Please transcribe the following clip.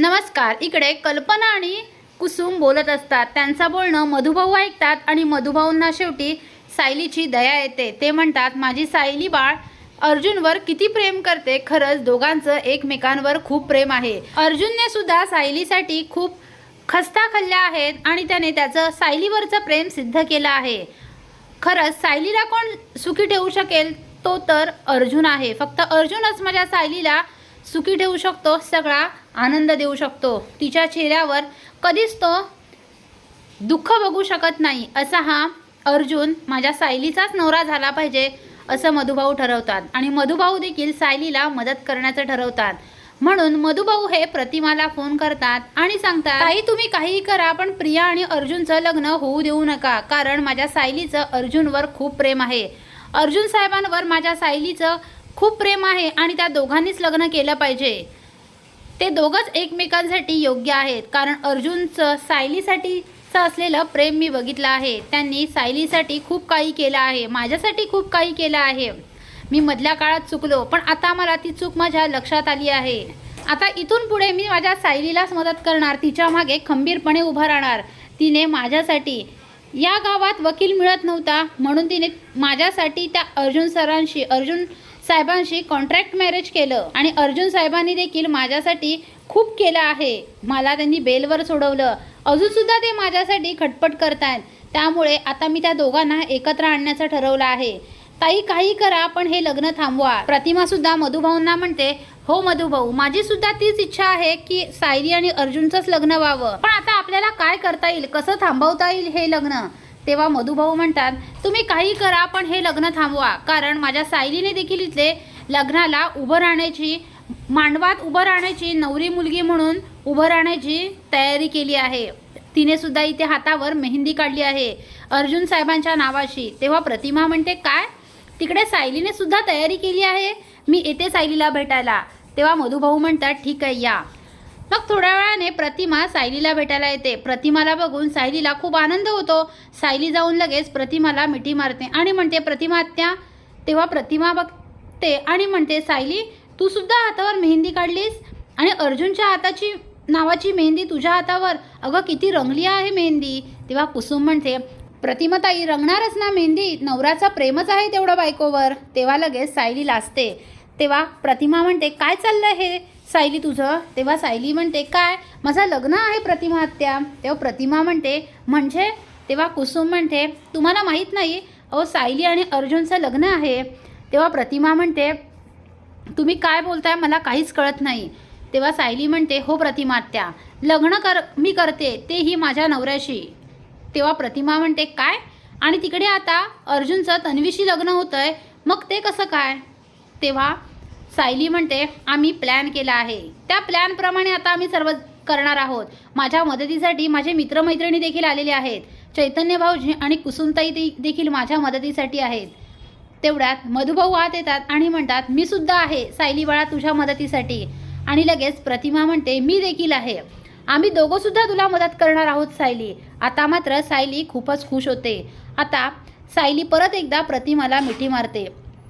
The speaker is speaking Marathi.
नमस्कार इकडे कल्पना आणि कुसुम बोलत असतात. त्यांचं बोलणं मधुभाऊ ऐकतात आणि मधुभाऊंना शेवटी सायलीची दया येते. ते म्हणतात माझी सायली बाळ अर्जुनवर किती प्रेम करते खरंच दोघांचं एकमेकांवर खूप प्रेम आहे. अर्जुनने सुद्धा सायलीसाठी खूप खस्ता खाल्ल्या आहेत आणि त्याने त्याचं सायलीवरचं प्रेम सिद्ध केलं आहे. खरंच सायलीला कोण सुखी ठेवू शकेल तो तर अर्जुन आहे. फक्त अर्जुनच माझ्या सायलीला सुखी ठेवू शकतो सगळा आनंद देऊ शकतो. तिच्या चेहऱ्यावर कधीच तो दुःख बघू शकत नाही असा हा अर्जुन माझ्या सायलीचाच नवरा झाला पाहिजे असं मधुभाऊ ठरवतात. आणि मधुभाऊ देखील सायलीला मदत करण्याचं ठरवतात. म्हणून मधुभाऊ हे प्रतिमाला फोन करतात आणि सांगतात ताई तुम्ही काहीही करा पण प्रिया आणि अर्जुनचं लग्न होऊ देऊ नका कारण माझ्या सायलीचं अर्जुनवर खूप प्रेम आहे. अर्जुन साहेबांवर माझ्या सायलीचं खूप प्रेम आहे आणि त्या दोघांनीच लग्न केलं पाहिजे. ते दोघंच एकमेकांसाठी योग्य आहेत. कारण अर्जुनचं सायलीसाठीचं असलेलं प्रेम मी बघितलं आहे. त्यांनी सायलीसाठी खूप काही केलं आहे. माझ्यासाठी खूप काही केलं आहे. मी मधल्या काळात चुकलो पण आता मला ती चूक माझ्या लक्षात आली आहे. आता इथून पुढे मी माझ्या सायलीलाच मदत करणार तिच्यामागे खंबीरपणे उभा राहणार. तिने माझ्यासाठी या गावात वकील मिळत नव्हता. म्हणून तिने माझ्यासाठी त्या अर्जुन सरांशी अर्जुन साहेबांशी कॉन्ट्रॅक्ट मॅरेज केलं. आणि अर्जुन साहेबांनी देखील माझ्यासाठी खूप केलं आहे. मला त्यांनी बेलवर सोडवलं. अजूनसुद्धा ते माझ्यासाठी खटपट करतायत. त्यामुळे आता मी त्या दोघांना एकत्र आणण्याचं ठरवलं आहे. ताई काही करा पण हे लग्न थांबवा. प्रतिमा सुद्धा मधुभाऊंना म्हणते हो मधुभाऊ. माझी सुद्धा तीच इच्छा आहे की सायली आणि अर्जुनचंच लग्न व्हावं. पण आता आपल्याला काय करता येईल कसं थांबवता येईल हे लग्न? तेव्हा मधुभाऊ म्हणतात तुम्ही काही करा पण हे लग्न थांबवा. कारण माझ्या सायलीने देखील इथले लग्नाला उभं राहण्याची मांडवात उभं राहण्याची नवरी मुलगी म्हणून उभं राहण्याची तयारी केली आहे. तिने सुद्धा इथे हातावर मेहंदी काढली आहे अर्जुन साहेबांच्या नावाशी. तेव्हा प्रतिमा म्हणते काय? तिकडे सायलीने सुद्धा तयारी केली आहे? मी येते सायलीला भेटायला. तेव्हा मधुभाऊ म्हणतात ठीक आहे या. मग थोड्या वेळाने प्रतिमा सायलीला भेटायला येते. प्रतिमाला बघून सायलीला खूप आनंद होतो. सायली जाऊन लगेच प्रतिमाला मिठी मारते आणि म्हणते प्रतिमा त्या तेव्हा प्रतिमा बघते आणि म्हणते सायली तू सुद्धा हातावर मेहंदी काढलीस? आणि अर्जुनच्या हाताची नावाची मेहंदी तुझ्या हातावर? अगं किती रंगली आहे मेहंदी. तेव्हा कुसुम म्हणते प्रतिमाताई रंगणारच ना मेहंदी. नवऱ्याचा प्रेमच आहे तेवढं बायकोवर. तेव्हा लगेच सायली लाजते. तेव्हा प्रतिमा म्हणते काय चाललं हे? सायली तुझं? तेव्हा सायली म्हणते काय? माझं लग्न आहे प्रतिमा आत्या तेव्हा प्रतिमा म्हणते म्हणजे? तेव्हा कुसुम म्हणते तुम्हाला माहीत नाही अहो सायली आणि अर्जुनचं लग्न आहे. तेव्हा प्रतिमा म्हणते तुम्ही काय बोलताय मला काहीच कळत नाही. तेव्हा सायली म्हणते हो प्रतिमा आत्या लग्न कर मी करते तेही माझ्या नवऱ्याशी. तेव्हा प्रतिमा म्हणते काय? आणि तिकडे आता अर्जुनचं तन्वीशी लग्न होतंय मग ते कसं काय? तेव्हा सायली म्हणते आम्ही प्लॅन केला आहे. त्या प्लॅनप्रमाणे आता आम्ही सर्व करणार आहोत. माझ्या मदतीसाठी माझे मित्रमैत्रिणी देखील आलेले आहेत. चैतन्य भाऊजी आणि कुसुमताई दे- देखील माझ्या मदतीसाठी आहेत. तेवढ्यात मधुभाऊ आत येतात आणि म्हणतात मी सुद्धा आहे सायली बाळा तुझ्या मदतीसाठी. आणि लगेच प्रतिमा म्हणते मी देखील आहे. आम्ही दोघंसुद्धा तुला मदत करणार आहोत सायली. आता मात्र सायली खूपच खुश होते. आता सायली परत एकदा प्रतिमाला मिठी मारते.